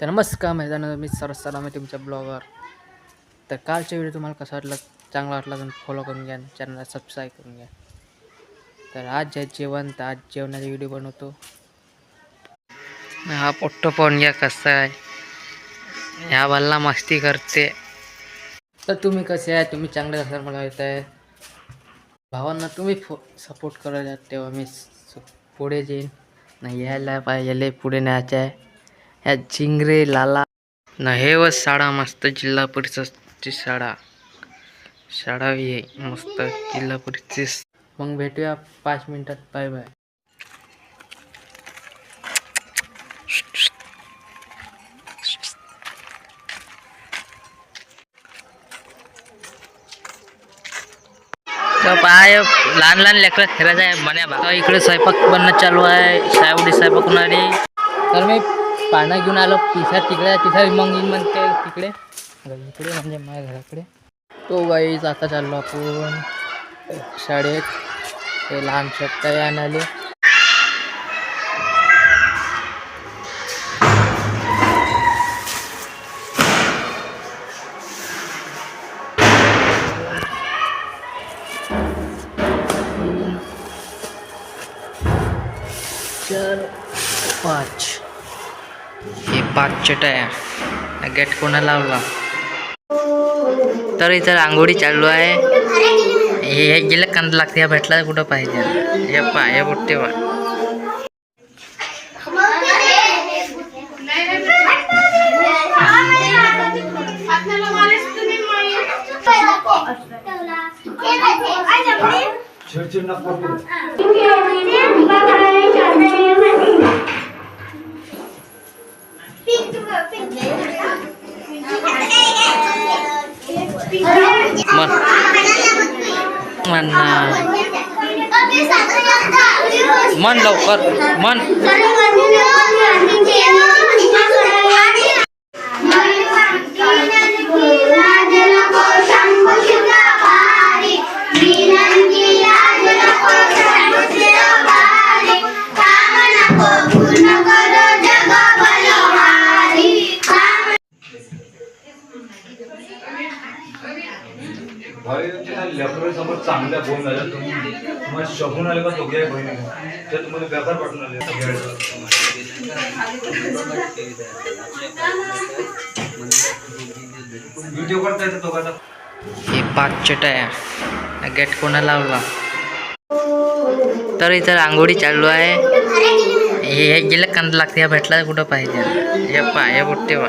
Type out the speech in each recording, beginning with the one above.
तर नमस्कार मैदानात मी सरस सलाम आहे तुमच्या ब्लॉगर तर कालचा व्हिडिओ तुम्हाला कसा वाटला? चांगला वाटला तर फॉलो करून घ्या चॅनलला सबस्क्राईब करून घ्या. तर आज जे जेवण तर आज जेवणाचा व्हिडिओ बनवतो. हा पोट्टो पाहून घ्या कसा आहे. ह्या बाला मस्ती करते. तर तुम्ही कसे आहे? तुम्ही चांगले असाल मला येत आहे. भावांना तुम्ही फो सपोर्ट करायला तेव्हा मी स- पुढे जाईन. नाही यायला पाहिजे पुढे न्यायचं आहे. ह्या झिंगरे लाला. न हे व शाळा मस्त जिल्हा परिषदची शाळा शाळा हे मस्त जिल्हा परिषद. मग भेटूया पाच मिनिटात बाय बाय. पाय लहान लहान लेकरं खेळायचं आहे मन्या बा. इकडे स्वयंपाक बनणं चालू आहे सायवडी स्वयंपाक होणारी तर मी पानं घेऊन आलो. पिसा तिकडे तिथे मग म्हणते तिकडे. इकडे म्हणजे माझ्या घराकडे. तो गाईच आता चाललो आपण. शाळेत. ते लहान शब्द आणाले चार पाच. हे पाच गेट कोणा लावला? तर इथं रांगोळी चालू आहे. हे गेलं कांदा लागते या भेटला कुठं पाहिजे? हे पा हे बुट्टे पा Man mana? Man lawkar man. लवकर मन लेकरं समोर चांगल्या फोन झाल्या. तुम्ही तुम्हाला शकून आले का दोघे बहिणी? ते तुम्हाला बेकार पाठवून आले. व्हिडिओ करता येतो दोघांचा. हे पाच चटाया. गेट कोणा लावला? तर इथं रांगोळी चालू आहे. हे गेलं कांदा लागते भेटला कुठं पाहिजे? हे पा हे बुट्टे पा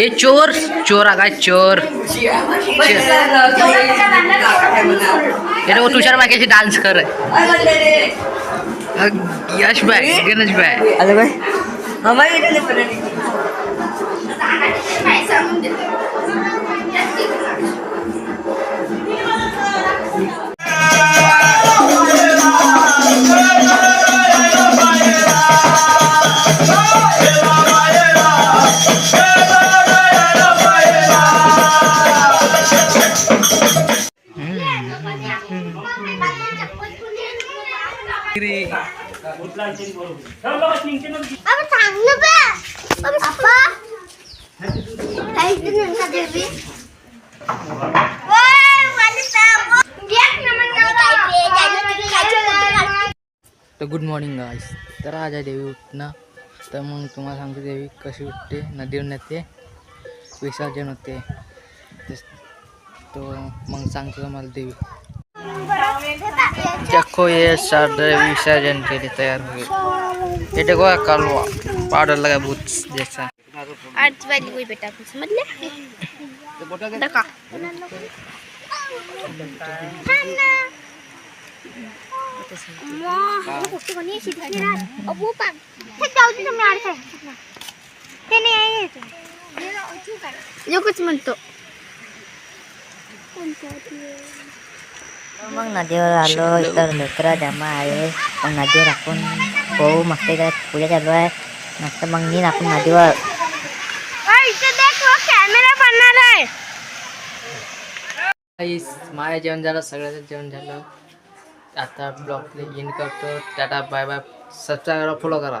ए चोर चोर आ काय चोर. ये वो तुषार माकेशी डान्स कर. अग, Yash bye Ganesh bye. Apa tangan ba? तर गुड मॉर्निंग गाईस तर आज आहे देवी उठणं. तर मग तुम्हाला सांगतो देवी कशी उठते? नदीवर येते. विसर्जन होते. तो मग सांगतो तुम्हाला देवी. देखो ये सारे विसर्जन के लिए तैयार हो गए ये देखो कलवा पाउडर लगा भूत जैसा। आज वाली कोई बेटा को समझ ले। देखा। जो कुछ म्हणतो मग नदीवर आलो इतर मित्र जमा आहे मग नदीवर आपण भाऊ मस्त इकडे पूजा चालू आहे मस्त मग नीन आपण नदीवर इथे देख कॅमेरा बनणार आहे गाईस माझं जेवण झालं सगळ्याचं जेवण झालं आता ब्लॉगला इन करतो टाटा बाय बाय सबस्क्राईब करा फॉलो करा